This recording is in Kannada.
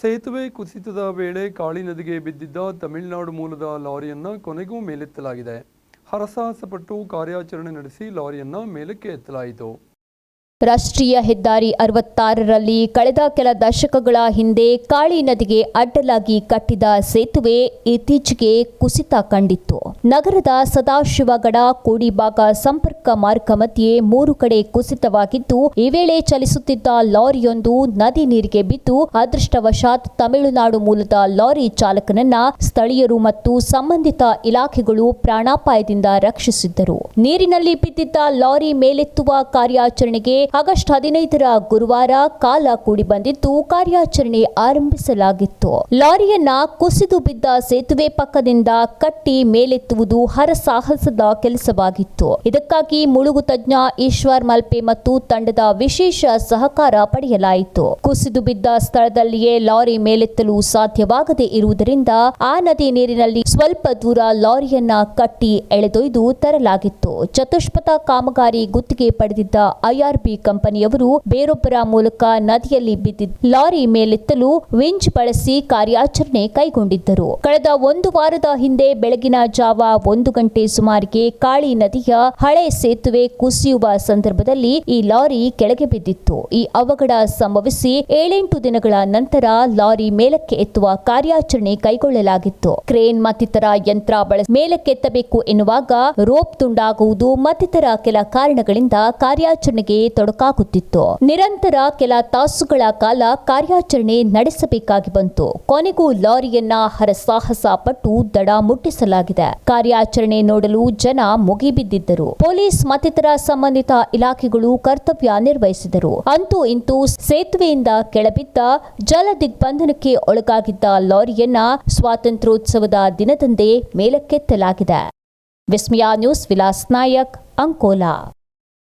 ಸೇತುವೆ ಕುಸಿತದ ವೇಳೆ ಕಾಳಿ ನದಿಗೆ ಬಿದ್ದಿದ್ದ ತಮಿಳುನಾಡು ಮೂಲದ ಲಾರಿಯನ್ನ ಕೊನೆಗೂ ಮೇಲೆತ್ತಲಾಗಿದೆ. ಹರಸಾಹಸಪಟ್ಟು ಕಾರ್ಯಾಚರಣೆ ನಡೆಸಿ ಲಾರಿಯನ್ನ ಮೇಲಕ್ಕೆ ಎತ್ತಲಾಯಿತು. ರಾಷ್ಟ್ರೀಯ ಹೆದ್ದಾರಿ ಅರವತ್ತಾರರಲ್ಲಿ ಕಳೆದ ಕೆಲ ದಶಕಗಳ ಹಿಂದೆ ಕಾಳಿ ನದಿಗೆ ಅಡ್ಡಲಾಗಿ ಕಟ್ಟಿದ ಸೇತುವೆ ಇತ್ತೀಚೆಗೆ ಕುಸಿತ ಕಂಡಿತ್ತು. ನಗರದ ಸದಾಶಿವಗಡ ಕೋಡಿಭಾಗ ಸಂಪರ್ಕ ಮಾರ್ಗ ಮಧ್ಯೆ ಮೂರು ಕಡೆ ಕುಸಿತವಾಗಿದ್ದು, ಈ ವೇಳೆ ಚಲಿಸುತ್ತಿದ್ದ ಲಾರಿಯೊಂದು ನದಿ ನೀರಿಗೆ ಬಿದ್ದು, ಅದೃಷ್ಟವಶಾತ್ ತಮಿಳುನಾಡು ಮೂಲದ ಲಾರಿ ಚಾಲಕನನ್ನ ಸ್ಥಳೀಯರು ಮತ್ತು ಸಂಬಂಧಿತ ಇಲಾಖೆಗಳು ಪ್ರಾಣಾಪಾಯದಿಂದ ರಕ್ಷಿಸಿದ್ದರು. ನೀರಿನಲ್ಲಿ ಬಿದ್ದಿದ್ದ ಲಾರಿ ಮೇಲೆತ್ತುವ ಕಾರ್ಯಾಚರಣೆಗೆ ಆಗಸ್ಟ್ ಹದಿನೈದರ ಗುರುವಾರ ಕಾಲ ಕೂಡಿ ಬಂದಿದ್ದು, ಕಾರ್ಯಾಚರಣೆ ಆರಂಭಿಸಲಾಗಿತ್ತು. ಲಾರಿಯನ್ನ ಕುಸಿದು ಬಿದ್ದ ಸೇತುವೆ ಪಕ್ಕದಿಂದ ಕಟ್ಟಿ ಮೇಲೆತ್ತುವುದು ಹರಸಾಹಸದ ಕೆಲಸವಾಗಿತ್ತು. ಇದಕ್ಕಾಗಿ ಮುಳುಗು ತಜ್ಞ ಈಶ್ವರ್ ಮಲ್ಪೆ ಮತ್ತು ತಂಡದ ವಿಶೇಷ ಸಹಕಾರ ಪಡೆಯಲಾಯಿತು. ಕುಸಿದು ಬಿದ್ದ ಸ್ಥಳದಲ್ಲಿಯೇ ಲಾರಿ ಮೇಲೆತ್ತಲು ಸಾಧ್ಯವಾಗದೇ ಇರುವುದರಿಂದ ಆ ನದಿ ನೀರಿನಲ್ಲಿ ಸ್ವಲ್ಪ ದೂರ ಲಾರಿಯನ್ನ ಕಟ್ಟಿ ಎಳೆದೊಯ್ದು ತರಲಾಗಿತ್ತು. ಚತುಷ್ಪಥ ಕಾಮಗಾರಿ ಗುತ್ತಿಗೆ ಪಡೆದಿದ್ದ ಐಆರ್ಬಿ ಕಂಪನಿಯವರು ಬೇರೊಬ್ಬರ ಮೂಲಕ ನದಿಯಲ್ಲಿ ಬಿದ್ದಿದ್ದ ಲಾರಿ ಮೇಲೆತ್ತಲು ವಿಂಚ್ ಬಳಸಿ ಕಾರ್ಯಾಚರಣೆ ಕೈಗೊಂಡಿದ್ದರು. ಕಳೆದ ಒಂದು ವಾರದ ಹಿಂದೆ ಬೆಳಗಿನ ಜಾವ ಒಂದು ಗಂಟೆ ಸುಮಾರಿಗೆ ಕಾಳಿ ನದಿಯ ಹಳೆ ಸೇತುವೆ ಕುಸಿಯುವ ಸಂದರ್ಭದಲ್ಲಿ ಈ ಲಾರಿ ಕೆಳಗೆ ಬಿದ್ದಿತ್ತು. ಈ ಅವಘಡ ಸಂಭವಿಸಿ ಏಳೆಂಟು ದಿನಗಳ ನಂತರ ಲಾರಿ ಮೇಲಕ್ಕೆ ಎತ್ತುವ ಕಾರ್ಯಾಚರಣೆ ಕೈಗೊಳ್ಳಲಾಗಿತ್ತು. ಕ್ರೇನ್ ಮತ್ತಿತರ ಯಂತ್ರ ಬಳಸಿ ಮೇಲಕ್ಕೆತ್ತಬೇಕು ಎನ್ನುವಾಗ ರೋಪ್ ತುಂಡಾಗುವುದು ಮತ್ತಿತರ ಕೆಲ ಕಾರಣಗಳಿಂದ ಕಾರ್ಯಾಚರಣೆಗೆ ತೊಡಕಾಗುತ್ತಿತ್ತು. ನಿರಂತರ ಕೆಲ ತಾಸುಗಳ ಕಾಲ ಕಾರ್ಯಾಚರಣೆ ನಡೆಸಬೇಕಾಗಿ ಬಂತು. ಕೊನೆಗೂ ಲಾರಿಯನ್ನ ಹರಸಾಹಸ ಪಟ್ಟು ದಡ ಮುಟ್ಟಿಸಲಾಗಿದೆ. ಕಾರ್ಯಾಚರಣೆ ನೋಡಲು ಜನ ಮುಗಿಬಿದ್ದಿದ್ದರು. ಪೊಲೀಸ್ ಮತ್ತಿತರ ಸಂಬಂಧಿತ ಇಲಾಖೆಗಳು ಕರ್ತವ್ಯ ನಿರ್ವಹಿಸಿದರು. ಅಂತೂ ಇಂತೂ ಸೇತುವೆಯಿಂದ ಕೆಳಬಿದ್ದ ಜಲ ದಿಗ್ಬಂಧನಕ್ಕೆ ಒಳಗಾಗಿದ್ದ ಲಾರಿಯನ್ನ ಸ್ವಾತಂತ್ರ್ಯೋತ್ಸವದ ದಿನದಂದೇ ಮೇಲಕ್ಕೆತ್ತಲಾಗಿದೆ. ವಿಸ್ಮಯ ನ್ಯೂಸ್ ವಿಲಾಸ್ ನಾಯಕ್, ಅಂಕೋಲಾ.